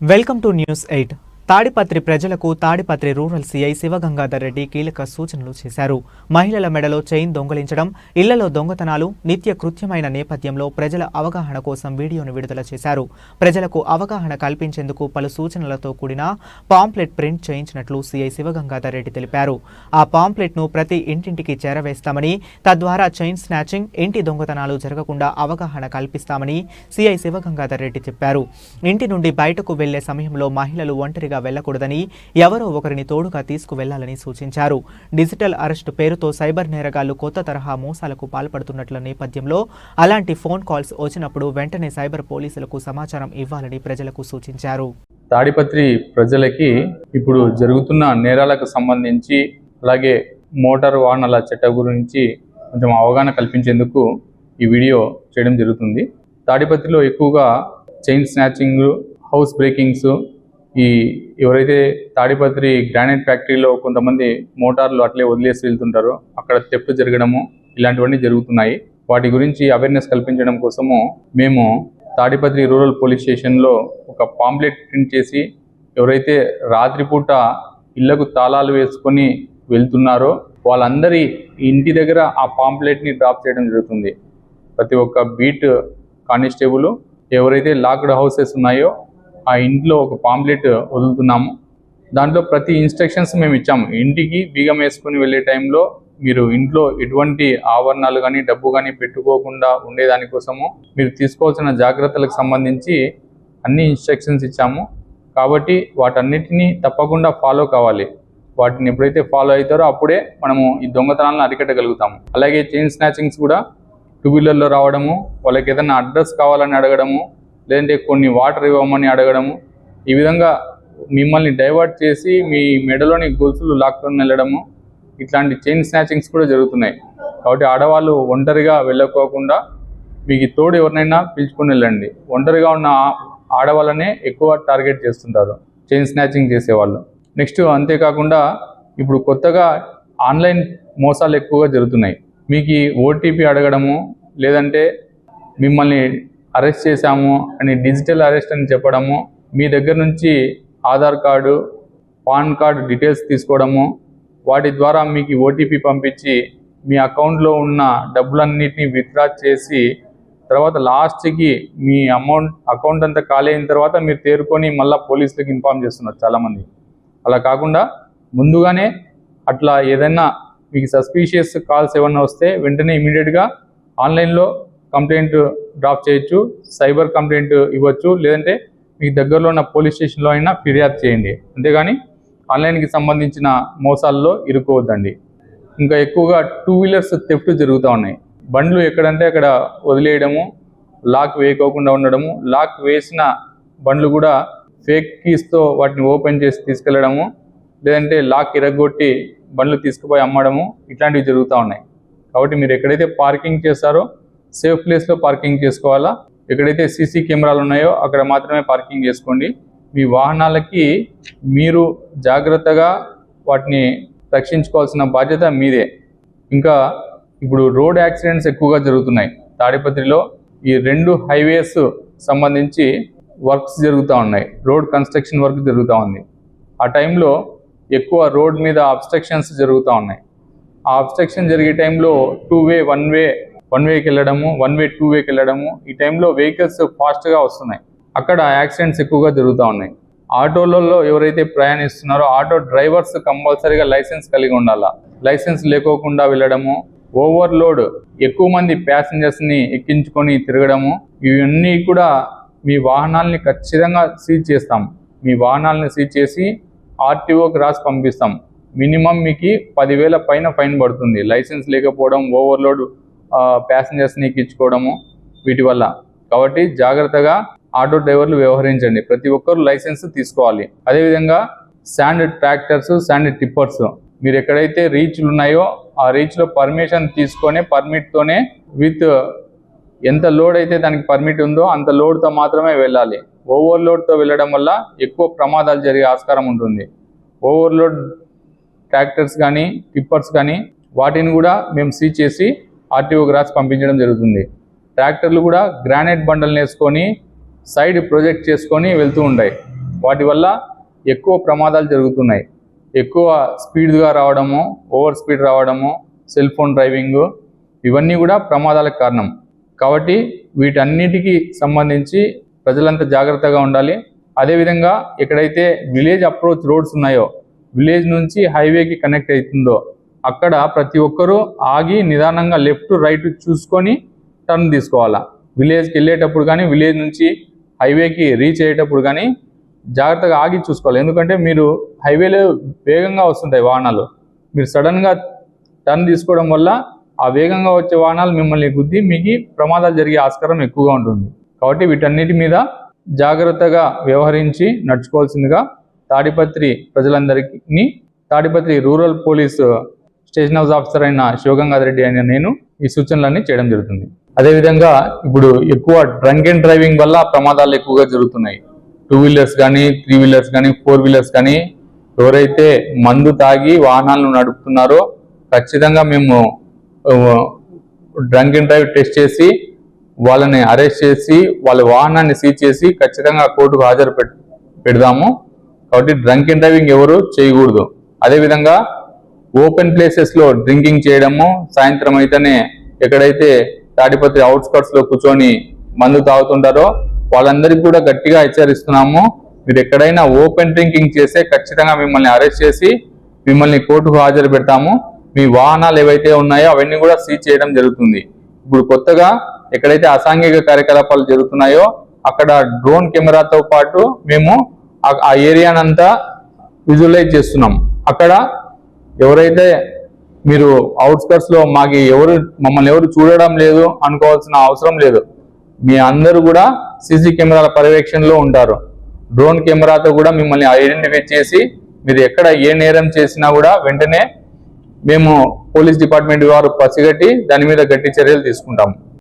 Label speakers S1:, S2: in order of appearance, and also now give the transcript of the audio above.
S1: Welcome to News 8. Tadipatri ప్రజలకు Tadipatri rural CI Sivagangadhar Reddy కీలక సూచనలు చేశారు. మహిళల మెడలో చైన్ దొంగలించడం ఇళ్ళలో దొంగతనాలు నిత్య కృత్యమైన నేపథ్యంలో ప్రజల అవగాహన కోసం వీడియోను విడుదల చేశారు. ప్రజలకు అవగాహన కల్పించేందుకు పలు సూచనలతో కూడిన పాంప్లెట్ ప్రింట్ చేయించినట్లు సీఐ శివగంగాధర్ రెడ్డి తెలిపారు. ఆ పాంప్లెట్ను ప్రతి ఇంటింటికి చేరవేస్తామని తద్వారా చైన్ స్నాచింగ్ ఇంటి దొంగతనాలు జరగకుండా అవగాహన కల్పిస్తామని సీఐ శివగంగాధర్ రెడ్డి చెప్పారు. ఇంటి నుండి బయటకు వెళ్ళే సమయంలో మహిళలు ఒంటరిగా వెళ్ళకూడదని ఎవరో ఒకరిని తోడుగా తీసుకువెళ్ళాలని సూచించారు. డిజిటల్ అరెస్ట్ పేరుతో సైబర్ నేరగాళ్ళు కొత్త తరహా మోసాలకు పాల్పడుతున్నట్ల నేపథ్యంలో అలాంటి ఫోన్ కాల్స్ వచ్చినప్పుడు వెంటనే సైబర్ పోలీసులకు సమాచారం ఇవ్వాలని ప్రజలకు సూచించారు.
S2: తాడిపత్రి ప్రజలకి ఇప్పుడు జరుగుతున్న నేరాలకు సంబంధించి అలాగే మోటార్ వాహనాల చట్టం గురించి కొంచెం అవగాహన కల్పించేందుకు ఈ వీడియో చేయడం జరుగుతుంది. తాడిపత్రిలో ఎక్కువగా చైన్ స్నాచింగ్ హౌస్ బ్రేకింగ్స్ ఈ ఎవరైతే తాడిపత్రి గ్రానైట్ ఫ్యాక్టరీలో కొంతమంది మోటార్లు అట్లే వదిలేసి వెళ్తుంటారో అక్కడ తెప్పు జరగడము ఇలాంటివన్నీ జరుగుతున్నాయి. వాటి గురించి అవేర్నెస్ కల్పించడం కోసము మేము తాడిపత్రి రూరల్ పోలీస్ స్టేషన్లో ఒక పాంప్లెట్ ప్రింట్ చేసి ఎవరైతే రాత్రిపూట ఇళ్ళకు తాళాలు వేసుకొని వెళ్తున్నారో వాళ్ళందరి ఇంటి దగ్గర ఆ పాంప్లెట్ని డ్రాప్ చేయడం జరుగుతుంది. ప్రతి ఒక్క బీట్ కానిస్టేబుల్ ఎవరైతే లాక్డ్ హౌసెస్ ఉన్నాయో ఆ ఇంట్లో ఒక పాంప్లెట్ వదులుతున్నాము. దాంట్లో ప్రతి ఇన్స్ట్రక్షన్స్ మేము ఇచ్చాము. ఇంటికి బీగం వేసుకుని వెళ్ళే టైంలో మీరు ఇంట్లో ఎటువంటి ఆవరణాలు కానీ డబ్బు కానీ పెట్టుకోకుండా ఉండేదానికోసము మీరు తీసుకోవాల్సిన జాగ్రత్తలకు సంబంధించి అన్ని ఇన్స్ట్రక్షన్స్ ఇచ్చాము. కాబట్టి వాటన్నిటినీ తప్పకుండా ఫాలో కావాలి. వాటిని ఎప్పుడైతే ఫాలో అవుతారో అప్పుడే మనము ఈ దొంగతనాలను అరికట్టగలుగుతాము. అలాగే చైన్ స్నాచింగ్స్ కూడా టూ వీలర్లో రావడము వాళ్ళకి ఏదైనా అడ్రస్ కావాలని అడగడము లేదంటే కొన్ని వాటర్ ఇవ్వమని అడగడము. ఈ విధంగా మిమ్మల్ని డైవర్ట్ చేసి మీ మెడలోని గొలుసులు లాక్కొని వెళ్ళడము. ఇట్లాంటి చైన్ స్నాచింగ్స్ కూడా జరుగుతున్నాయి. కాబట్టి ఆడవాళ్ళు ఒంటరిగా వెళ్ళకోకుండా మీకు తోడు ఎవరినైనా పిలుచుకొని వెళ్ళండి. ఒంటరిగా ఉన్న ఆడవాళ్ళనే ఎక్కువ టార్గెట్ చేస్తుంటారు. చైన్ స్నాచింగ్ చేసేవాళ్ళు. నెక్స్ట్ అంతేకాకుండా ఇప్పుడు కొత్తగా ఆన్లైన్ మోసాలు ఎక్కువగా జరుగుతున్నాయి. మీకు ఓటీపీ అడగడము లేదంటే మిమ్మల్ని అరెస్ట్ చేశాము అని డిజిటల్ అరెస్ట్ అని చెప్పడము మీ దగ్గర నుంచి Aadhaar card PAN card details తీసుకోవడము వాటి ద్వారా మీకు ఓటీపీ పంపించి మీ అకౌంట్లో ఉన్న డబ్బులన్నిటిని విత్డ్రా చేసి తర్వాత లాస్ట్కి మీ అమౌంట్ అకౌంట్ అంతా ఖాళీ అయిన తర్వాత మీరు తేరుకొని మళ్ళీ పోలీసులకు ఇన్ఫామ్ చేస్తున్నారు చాలామంది. అలా కాకుండా ముందుగానే అట్లా ఏదైనా మీకు సస్పీషియస్ కాల్స్ ఏమన్నా వస్తే వెంటనే ఇమీడియట్గా ఆన్లైన్లో కంప్లైంట్ డ్రాప్ చేయొచ్చు సైబర్ కంప్లైంట్ ఇవ్వచ్చు లేదంటే మీకు దగ్గరలో ఉన్న పోలీస్ స్టేషన్లో అయినా ఫిర్యాదు చేయండి. అంతేగాని ఆన్లైన్కి సంబంధించిన మోసాల్లో ఇరుక్కోవద్దండి. ఇంకా ఎక్కువగా టూ వీలర్స్ థెఫ్ట్ జరుగుతూ ఉన్నాయి. బండ్లు ఎక్కడంటే అక్కడ వదిలేయడము లాక్ వేయకోకుండా ఉండడము లాక్ వేసిన బండ్లు కూడా ఫేక్ కీస్తో వాటిని ఓపెన్ చేసి తీసుకెళ్ళడము లేదంటే లాక్ ఇరగొట్టి బండ్లు తీసుకుపోయి అమ్మడము ఇట్లాంటివి జరుగుతూ ఉన్నాయి. కాబట్టి మీరు ఎక్కడైతే పార్కింగ్ చేస్తారో సేఫ్ ప్లేస్లో పార్కింగ్ చేసుకోవాలా? ఎక్కడైతే సీసీ కెమెరాలు ఉన్నాయో అక్కడ మాత్రమే పార్కింగ్ చేసుకోండి. మీ వాహనాలకి మీరు జాగ్రత్తగా వాటిని రక్షించుకోవాల్సిన బాధ్యత మీదే. ఇంకా ఇప్పుడు రోడ్ యాక్సిడెంట్స్ ఎక్కువగా జరుగుతున్నాయి. తాడిపత్రిలో ఈ రెండు హైవేస్ సంబంధించి వర్క్స్ జరుగుతూ ఉన్నాయి. రోడ్ కన్స్ట్రక్షన్ వర్క్ జరుగుతూ ఉంది. ఆ టైంలో ఎక్కువ రోడ్ మీద అబ్స్ట్రక్షన్స్ జరుగుతూ ఉన్నాయి. ఆ అబ్స్ట్రక్షన్ జరిగే టైంలో two way one way one వేకి వెళ్ళడము వన్ వే టూ వేకి వెళ్ళడము ఈ టైంలో వెహికల్స్ ఫాస్ట్గా వస్తున్నాయి. అక్కడ యాక్సిడెంట్స్ ఎక్కువగా జరుగుతూ ఉన్నాయి. ఆటోలలో ఎవరైతే ప్రయాణిస్తున్నారో ఆటో డ్రైవర్స్ కంపల్సరీగా లైసెన్స్ కలిగి ఉండాలా. లైసెన్స్ లేకోకుండా వెళ్ళడము ఓవర్లోడ్ ఎక్కువ మంది ప్యాసింజర్స్ని ఎక్కించుకొని తిరగడము ఇవన్నీ కూడా మీ వాహనాల్ని ఖచ్చితంగా సీజ్ చేస్తాం. మీ వాహనాలను సీజ్ చేసి ఆర్టీఓకి రాసి పంపిస్తాం. మినిమం మీకు పదివేల పైన ఫైన్ పడుతుంది. లైసెన్స్ లేకపోవడం ఓవర్లోడ్ ప్యాసింజర్స్ని ఎక్కించుకోవడము వీటి వల్ల. కాబట్టి జాగ్రత్తగా ఆటో డ్రైవర్లు వ్యవహరించండి. ప్రతి ఒక్కరు లైసెన్స్ తీసుకోవాలి. అదేవిధంగా శాండ్ ట్రాక్టర్స్ శాండ్ టిప్పర్స్ మీరు ఎక్కడైతే రీచ్లు ఉన్నాయో ఆ రీచ్లో పర్మిషన్ తీసుకొని పర్మిట్తోనే విత్ ఎంత లోడ్ అయితే దానికి పర్మిట్ ఉందో అంత లోడ్తో మాత్రమే వెళ్ళాలి. ఓవర్లోడ్తో వెళ్ళడం వల్ల ఎక్కువ ప్రమాదాలు జరిగే ఆస్కారం ఉంటుంది. ఓవర్లోడ్ ట్రాక్టర్స్ కానీ టిప్పర్స్ కానీ వాటిని కూడా మేము సీ చేసి ఆర్టీఓ రాసి పంపించడం జరుగుతుంది. ట్రాక్టర్లు కూడా గ్రానైట్ బండల్ని వేసుకొని సైడ్ ప్రొజెక్ట్ చేసుకొని వెళ్తూ ఉంటాయి. వాటి వల్ల ఎక్కువ ప్రమాదాలు జరుగుతున్నాయి. ఎక్కువ స్పీడ్గా రావడము ఓవర్ స్పీడ్ రావడము సెల్ ఫోన్ డ్రైవింగ్ ఇవన్నీ కూడా ప్రమాదాలకు కారణం. కాబట్టి వీటన్నిటికీ సంబంధించి ప్రజలంతా జాగ్రత్తగా ఉండాలి. అదేవిధంగా ఎక్కడైతే విలేజ్ అప్రోచ్ రోడ్స్ ఉన్నాయో విలేజ్ నుంచి హైవేకి కనెక్ట్ అవుతుందో అక్కడ ప్రతి ఒక్కరూ ఆగి నిదానంగా లెఫ్ట్ రైట్ చూసుకొని టర్న్ తీసుకోవాలా. విలేజ్కి వెళ్ళేటప్పుడు కానీ విలేజ్ నుంచి హైవేకి రీచ్ అయ్యేటప్పుడు కానీ జాగ్రత్తగా ఆగి చూసుకోవాలి. ఎందుకంటే మీరు హైవేలో వేగంగా వస్తుంటాయి వాహనాలు. మీరు సడన్గా టర్న్ తీసుకోవడం వల్ల ఆ వేగంగా వచ్చే వాహనాలు మిమ్మల్ని గుద్ది మీకు ప్రమాదాలు జరిగే ఆస్కారం ఎక్కువగా ఉంటుంది. కాబట్టి వీటన్నిటి మీద జాగ్రత్తగా వ్యవహరించి నడుచుకోవాల్సిందిగా తాడిపత్రి ప్రజలందరికీ Tadipatri rural police station house officer అయిన శివగంగాధర్ రెడ్డి అయిన నేను ఈ సూచనలన్నీ చేయడం జరుగుతుంది. అదేవిధంగా ఇప్పుడు ఎక్కువ డ్రంక్ అండ్ డ్రైవింగ్ వల్ల ప్రమాదాలు ఎక్కువగా జరుగుతున్నాయి. టూ వీలర్స్ కానీ త్రీ వీలర్స్ కానీ ఫోర్ వీలర్స్ కానీ ఎవరైతే మందు తాగి వాహనాలను నడుపుతున్నారో ఖచ్చితంగా మేము డ్రంక్ అండ్ డ్రైవ్ టెస్ట్ చేసి వాళ్ళని అరెస్ట్ చేసి వాళ్ళ వాహనాన్ని సీజ్ చేసి ఖచ్చితంగా కోర్టుకు హాజరు పెట్ పెడదాము. కాబట్టి డ్రంక్ అండ్ డ్రైవింగ్ ఎవరు చేయకూడదు. అదేవిధంగా ఓపెన్ ప్లేసెస్లో డ్రింకింగ్ చేయడము సాయంత్రం అయితేనే ఎక్కడైతే తాడిపత్రి అవుట్స్కట్స్లో కూర్చొని మందు తాగుతుంటారో వాళ్ళందరికీ కూడా గట్టిగా హెచ్చరిస్తున్నాము. మీరు ఎక్కడైనా ఓపెన్ డ్రింకింగ్ చేస్తే ఖచ్చితంగా మిమ్మల్ని అరెస్ట్ చేసి మిమ్మల్ని కోర్టుకు హాజరు పెడతాము. మీ వాహనాలు ఏవైతే ఉన్నాయో అవన్నీ కూడా సీజ్ చేయడం జరుగుతుంది. ఇప్పుడు కొత్తగా ఎక్కడైతే అసాంఘిక కార్యకలాపాలు జరుగుతున్నాయో అక్కడ డ్రోన్ కెమెరాతో పాటు మేము ఆ- ఆ ఏరియానంతా విజువలైజ్ చేస్తున్నాం. అక్కడ ఎవరైతే మీరు అవుట్స్కట్స్లో మాకు ఎవరు మమ్మల్ని ఎవరు చూడడం లేదు అనుకోవాల్సిన అవసరం లేదు. మీ అందరూ కూడా సీసీ కెమెరాల పర్యవేక్షణలో ఉంటారు. డ్రోన్ కెమెరాతో కూడా మిమ్మల్ని ఐడెంటిఫై చేసి మీరు ఎక్కడ ఏ నేరం చేసినా కూడా వెంటనే మేము పోలీస్ డిపార్ట్మెంట్ వారు పసిగట్టి దాని మీద గట్టి చర్యలు తీసుకుంటాము.